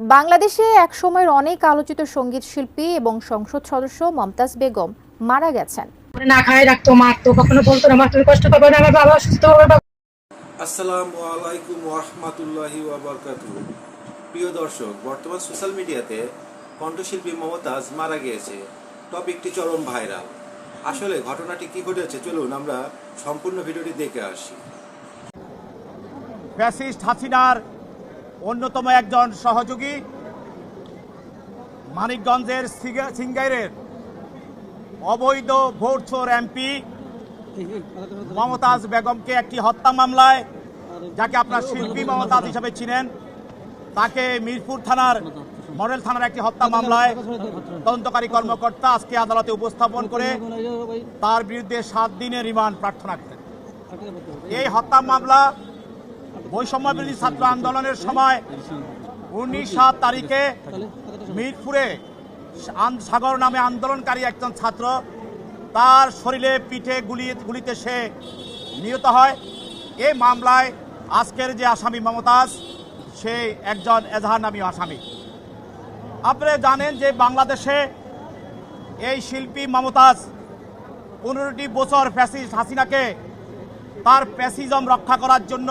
বাংলাদেশে একসময়ের অনেক আলোচিত সংগীত শিল্পী এবং সংসদ সদস্য মমতাজ বেগম মারা গেছেন। না খায় রাখতো মারতো কখনো বলতো না মা তুমি কষ্ট পাবে না আমার বাবা অসুস্থ হবে আসসালামু আলাইকুম ওরহমাতুল্লাহি ওয়াবারকাতু প্রিয় দর্শক বর্তমান সোশ্যাল মিডিয়াতে কণ্ঠশিল্পী মমতাজ মারা গিয়েছে। টপিকটি চরম ভাইরাল। আসলে ঘটনাটি কি ঘটেছে চলুন আমরা সম্পূর্ণ ভিডিওটি দেখে আসি। ফ্যাসিস্ট হাসিনার অন্যতম একজন সহযোগী মানিকগঞ্জের সিঙ্গা- সিঙ্গাইরের অবৈধ ভোটচোর এমপি মমতাজ বেগমকে একটি হত্যা মামলায়, যাকে আপনার শিল্পী মমতাজ হিসাবে চিনেন, তাকে মিরপুর থানার, মডেল থানার একটি হত্যা মামলায় তদন্তকারী কর্মকর্তা আজকে আদালতে উপস্থাপন করে তার বিরুদ্ধে সাত দিনের রিমান্ড প্রার্থনা করেন। এই হত্যা মামলা বৈষম্য বিরোধী ছাত্র আন্দোলনের সময় উনিশ সাত তারিখে মিরপুরে সাগর নামে আন্দোলনকারী একজন ছাত্র, তার শরীরে পিঠে গুলি গুলিতে সে নিহত হয়। এই মামলায় আজকের যে আসামি মমতাজ, সে একজন এজাহার নামী আসামি। আপনারা জানেন যে বাংলাদেশে এই শিল্পী মমতাজ পনেরোটি বছর ফ্যাসিস্ট হাসিনাকে তার প্যাসিজম রক্ষা করার জন্য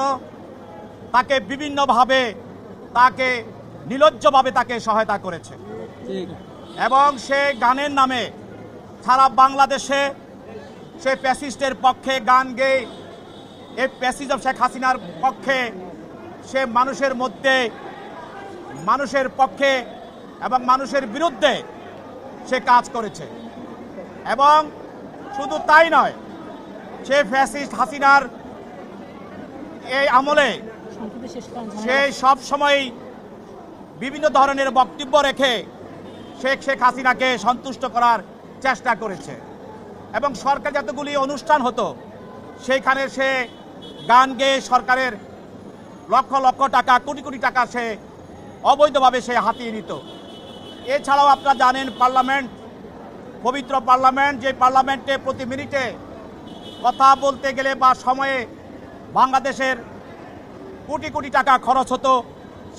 তাকে বিভিন্নভাবে তাকে নিলজ্জভাবে তাকে সহায়তা করেছে। এবং সে গানের নামে সারা বাংলাদেশে সে প্যাসিস্টের পক্ষে গান গেয়ে এই প্যাসিজম শেখ হাসিনার পক্ষে সে মানুষের মধ্যে, মানুষের পক্ষে এবং মানুষের বিরুদ্ধে সে কাজ করেছে। এবং শুধু তাই নয়, সে ফ্যাসিস্ট হাসিনার এই আমলে সে সব সময় বিভিন্ন ধরনের বক্তব্য রেখে শেখ শেখ হাসিনাকে সন্তুষ্ট করার চেষ্টা করেছে। এবং সরকার যতগুলি অনুষ্ঠান হতো, সেইখানে সে গান গেয়ে সরকারের লক্ষ লক্ষ টাকা, কোটি কোটি টাকা সে অবৈধভাবে সে হাতিয়ে নিত। এছাড়াও আপনারা জানেন পার্লামেন্ট, পবিত্র পার্লামেন্ট, যে পার্লামেন্টে প্রতি মিনিটে কথা বলতে গেলে বা সময়ে বাংলাদেশের কোটি কোটি টাকা খরচ হতো।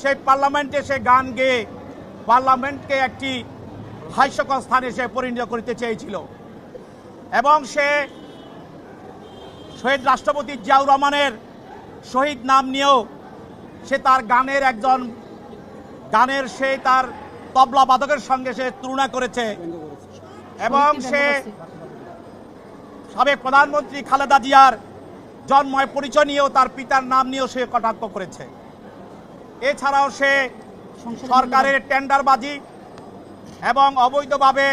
সেই পার্লামেন্টে সে গান গেয়ে পার্লামেন্টকে একটি হাস্যকর স্থানে সে পরিণত করতে চেয়েছিল। এবং সে শহীদ রাষ্ট্রপতি জিয়াউর রহমানের শহীদ নাম নিয়েও সে তার গানের একজন, গানের সে তার তবলা বাদকের সঙ্গে সে তুলনা করেছে। এবং সে সাবেক প্রধানমন্ত্রী খালেদা জিয়ার জন্ময় পরিচয় নিয়েও তার পিতার নাম নিয়েও সে কটাক্ষ করেছে। এছাড়াও সে সরকারের টেন্ডারবাজি এবং অবৈধভাবে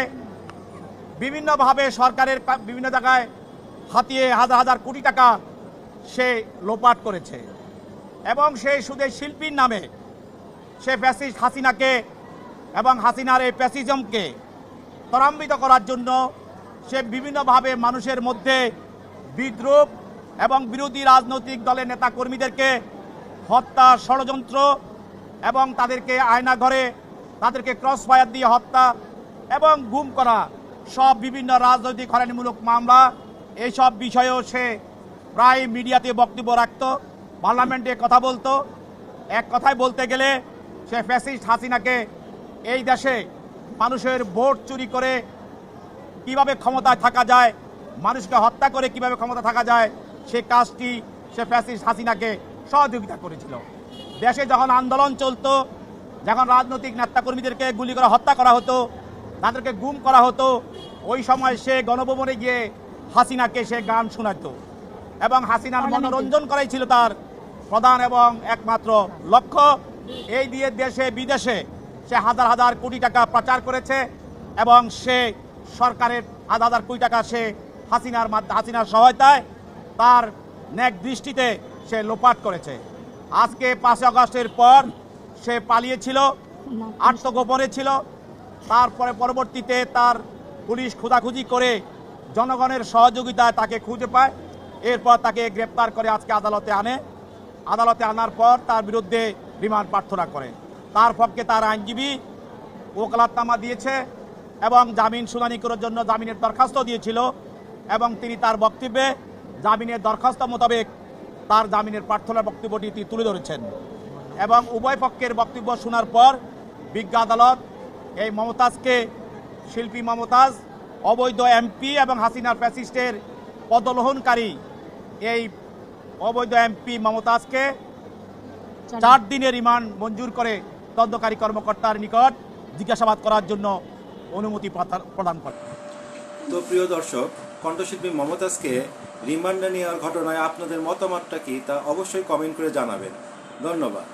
বিভিন্নভাবে সরকারের বিভিন্ন জায়গায় হাতিয়ে হাজার হাজার কোটি টাকা সে লোপাট করেছে। এবং সে শুধু শিল্পীর নামে সে প্যাসিস্ট হাসিনাকে এবং হাসিনার এই প্যাসিজমকে ত্বরান্বিত করার জন্য সে বিভিন্নভাবে মানুষের মধ্যে বিদ্রুপ এবং বিরোধী রাজনৈতিক দলের নেতা কর্মীদেরকে হত্যা ষড়যন্ত্র এবং তাদেরকে আয়না ঘরে, তাদেরকে ক্রস ফায়ার দিয়ে হত্যা এবং গুম করা, সব বিভিন্ন রাজনৈতিক হরানিমূলক মামলা। এইসব বিষয়েও সে প্রায় মিডিয়াতে বক্তব্য রাখত, পার্লামেন্টে কথা বলতো। এক কথায় বলতে গেলে, সে ফ্যাসিস্ট হাসিনাকে এই দেশে মানুষের ভোট চুরি করে কীভাবে ক্ষমতায় থাকা যায়, মানুষকে হত্যা করে কীভাবে ক্ষমতা থাকা যায় সে কাজটি সে ফ্যাসিস্ট হাসিনাকে সহযোগিতা করেছিল। দেশে যখন আন্দোলন চলতো যখন রাজনৈতিক নেতাকর্মীদেরকে গুলি করা হত্যা করা হতো তাদেরকে গুম করা হতো ওই সময় সে গণভবনে গিয়ে হাসিনাকে সে গান শোনাতো এবং হাসিনার মনোরঞ্জন করাই ছিল তার প্রধান এবং একমাত্র লক্ষ্য। এই দিয়ে দেশে বিদেশে সে হাজার হাজার কোটি টাকা প্রচার করেছে এবং সে সরকারের হাজার হাজার কোটি টাকা সে হাসিনার মাধ্য- হাসিনার সহায়তায় তার ন্যাক দৃষ্টিতে সে লোপাট করেছে। আজকে পাঁচই আগস্টের পর সে পালিয়েছিল, আত্মগোপনে ছিল। তারপরে পরবর্তীতে তার পুলিশ খোঁজাখুঁজি করে জনগণের সহযোগিতায় তাকে খুঁজে পায়। এরপর তাকে গ্রেপ্তার করে আজকে আদালতে আনে। আদালতে আনার পর তার বিরুদ্ধে রিমান্ড প্রার্থনা করে। তার পক্ষে তার আইনজীবী ওকালাতনামা দিয়েছে এবং জামিন শুনানি করার জন্য জামিনের দরখাস্ত দিয়েছিল এবং তিনি তার বক্তব্যে জামিনের দরখাস্ত মোতাবেক তার জামিনের প্রার্থনার বক্তব্যটি তিনি তুলে ধরেছেন। এবং উভয় পক্ষের বক্তব্য শোনার পর বিজ্ঞ আদালত এই মমতাজকে শিল্পী মমতাজ অবৈধ এমপি এবং হাসিনার ফ্যাসিস্টের পদলোহনকারী এই অবৈধ এমপি মমতাজকে চার দিনের রিমান্ড মঞ্জুর করে তদন্তকারী কর্মকর্তার নিকট জিজ্ঞাসাবাদ করার জন্য অনুমতি প্রদান- প্রদান করে তো প্রিয় দর্শক কণ্ঠশিল্পী মমতাজকে রিমান্ডে নেওয়ার ঘটনায় আপনাদের মতামতটা কী তা অবশ্যই কমেন্ট করে জানাবেন। ধন্যবাদ।